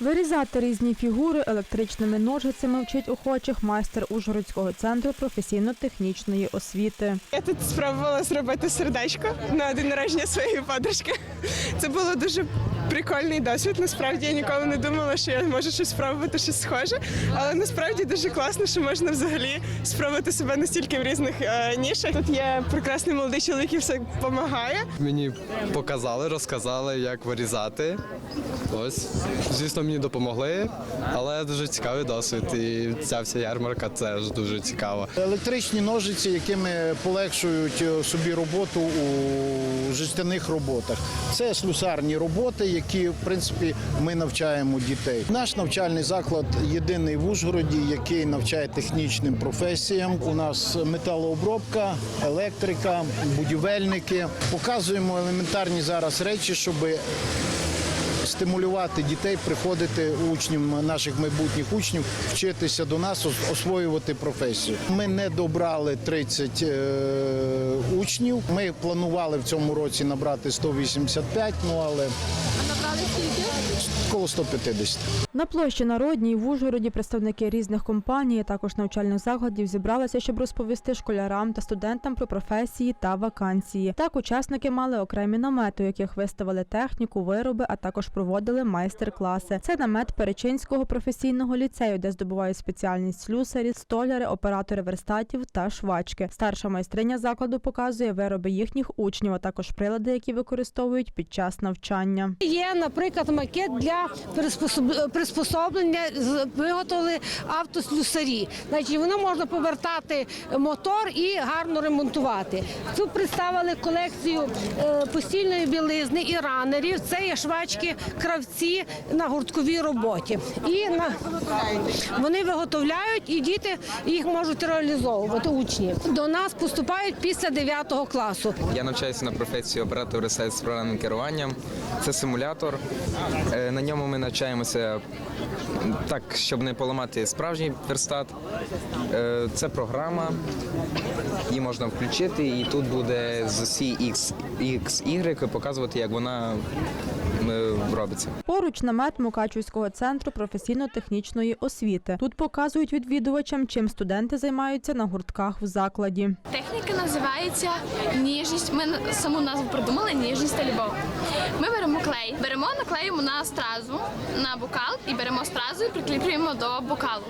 Вирізати різні фігури електричними ножицями вчить охочих майстер Ужгородського центру професійно-технічної освіти. Я тут спробувала зробити сердечко на день народження своєї подружки. Це було дуже прикольний досвід. Насправді я ніколи не думала, що я можу щось спробувати щось схоже. Але насправді дуже класно, що можна взагалі спробувати себе настільки в різних е, нішах. Тут є прекрасний молодий чоловік, який все допомагає. Мені показали, розказали, як вирізати. Ось, звісно, мені допомогли, але дуже цікавий досвід. І ця вся ярмарка теж дуже цікава. Електричні ножиці, якими полегшують е, собі роботу у жестяних роботах. Це слюсарні роботи, які в принципі ми навчаємо дітей. Наш навчальний заклад єдиний в Ужгороді, який навчає технічним професіям. У нас металообробка, електрика, будівельники. Показуємо елементарні зараз речі, щоби стимулювати дітей, приходити учнів, наших майбутніх учнів, вчитися до нас, освоювати професію. Ми не добрали 30 е, учнів. Ми планували в цьому році набрати 185, ну але коло 150. На площі Народній в Ужгороді представники різних компаній, а також навчальних закладів зібралися, щоб розповісти школярам та студентам про професії та вакансії. Так, учасники мали окремі намети, у яких виставили техніку, вироби, а також проводили майстер-класи. Це намет Перечинського професійного ліцею, де здобувають спеціальність слюсарі, столяри, оператори верстатів та швачки. Старша майстриня закладу показує вироби їхніх учнів, а також прилади, які використовують під час навчання. Є, наприклад, макет для приспособ- приспособлення, виготовили автослюсарі. Значить, воно можна повертати мотор і гарно ремонтувати. Тут представили колекцію е, постільної білизни і ранерів. Це є швачки, кравці на гуртковій роботі. І на вони виготовляють, і діти їх можуть реалізовувати. Учні до нас поступають після 9 класу. Я навчаюся на професію оператора з програмним керуванням. Це симулятор. Е, На ньому ми навчаємося так, щоб не поламати справжній верстат. Е, Це програма. Її можна включити, і тут буде з усі X, X, показувати, як вона е, робиться. Поруч намет Мукачівського центру професійно-технічної освіти. Тут показують відвідувачам, чим студенти займаються на гуртках в закладі. Техніка називається ніжність. Ми саму назву придумали ніжність та любов. Ми беремо клей, беремо, наклеїмо на стразу, на бокал і беремо стразу і прикріплюємо до бокалу.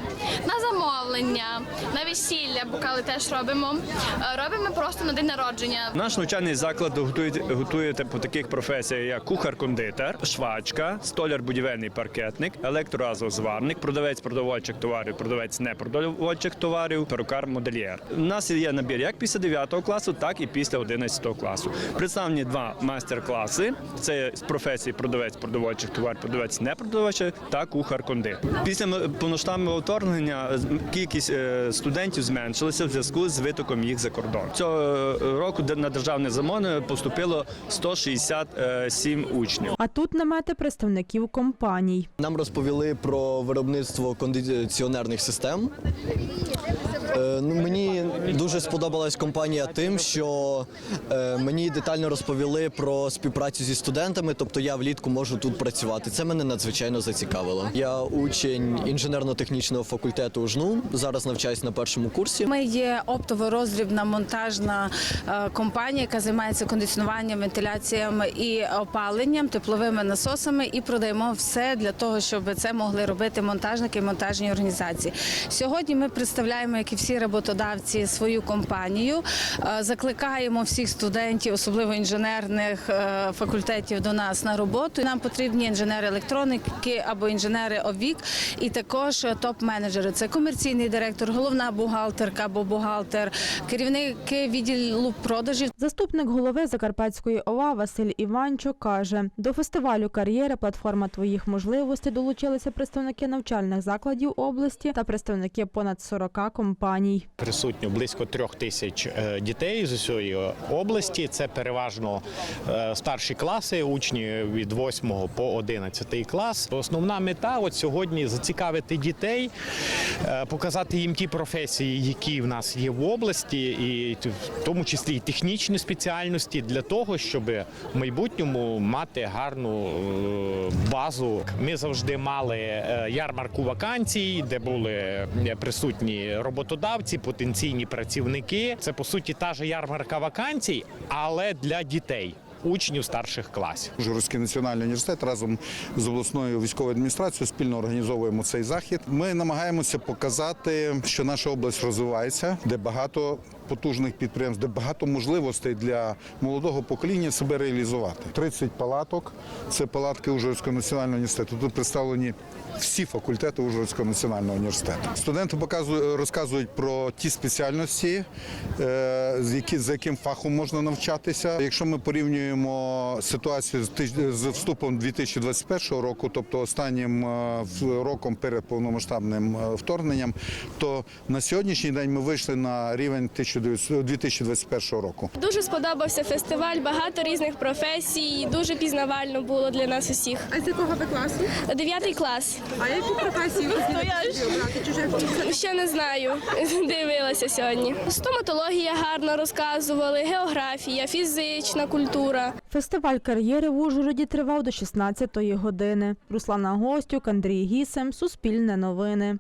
На замовлення, на весілля бокали теж робимо. Е, Робимо просто на день народження. Наш навчальний заклад готує, готує по таких професіях, як кухар-кондитер, швачка, столяр будівельний паркетник, електроазозварник, продавець продовольчих товарів, продавець непродовольчих товарів, перукар модельєр. У нас є набір як після 9 класу, так і після 11 класу. Представлені два майстер-класи: це з професії продавець продовольчих товарів, продавець непродовольчих та кухар-кондитер. Після повноштабного вторгнення кількість е, студентів зменшилася в зв'язку з витоком їх за кордон. Цього е, року на державне замовлення поступило 167 учнів. А тут намети представників компаній. Нам розповіли про виробництво кондиціонерних систем. Е, ну, мені дуже сподобалась компанія тим, що е, мені детально розповіли про співпрацю зі студентами, тобто я влітку можу тут працювати. Це мене надзвичайно зацікавило. Я учень інженерно-технічного факультету УЖНУ. Зараз навчаюсь на першому курсі. Ми є оптово-роздрібна монтажна е, компанія, яка займається кондиціонуванням, вентиляціями і опаленням, тепловими насосами, і продаємо все для того, щоб це могли робити монтажники і монтажні організації. Сьогодні ми представляємо, як і всі роботодавці, свою компанію. Е, Закликаємо всіх студентів, особливо інженерних е, факультетів, до нас на роботу. Нам потрібні інженери електроніки або інженери ОВІК, і також топ-менеджери. Це комерційний директор, головна бухгалтерка або бухгалтер, керівники відділу продажів. Заступник голови Закарпатської ОВА Василь Іванчо каже, до фестивалю кар'єри платформа твоїх можливостей долучилися представники навчальних закладів області та представники понад 40 компаній. Компаній. Присутньо близько трьох тисяч е, дітей з усієї області. Це переважно е, старші класи, учні від 8 по 11 клас. Основна мета от сьогодні зацікавити дітей, е, показати їм ті професії, які в нас є в області, і в тому числі і технічні спеціальності для того, щоб в майбутньому мати гарну базу. Ми завжди мали ярмарку вакансій, де були присутні роботодавці, потенційні працівники. Це по суті та ж ярмарка вакансій, але для дітей. Учнів старших класів Ужгородський національний університет разом з обласною військовою адміністрацією спільно організовуємо цей захід. Ми намагаємося показати, що наша область розвивається, де багато потужних підприємств, де багато можливостей для молодого покоління себе реалізувати. 30 палаток це палатки Ужгородського національного університету. Тут представлені всі факультети Ужгородського національного університету. Студенти показують, розказують про ті спеціальності, е, з які за яким фахом можна навчатися. Якщо ми порівнюємо ситуацію з тиж- з вступом 2021 року, тобто останнім е, роком перед повномасштабним е, вторгненням, то на сьогоднішній день ми вийшли на рівень 2021 року. Дуже сподобався фестиваль, багато різних професій, дуже пізнавально було для нас усіх. А з якого ви класу? Дев'ятий клас. А які професії ви обрати? Ще не знаю. Дивилася сьогодні. Стоматологія гарно розказували, географія, фізична культура. Фестиваль кар'єри в Ужгороді тривав до 16-ї години. Руслана Гостюк, Андрій Гісем, Суспільне новини.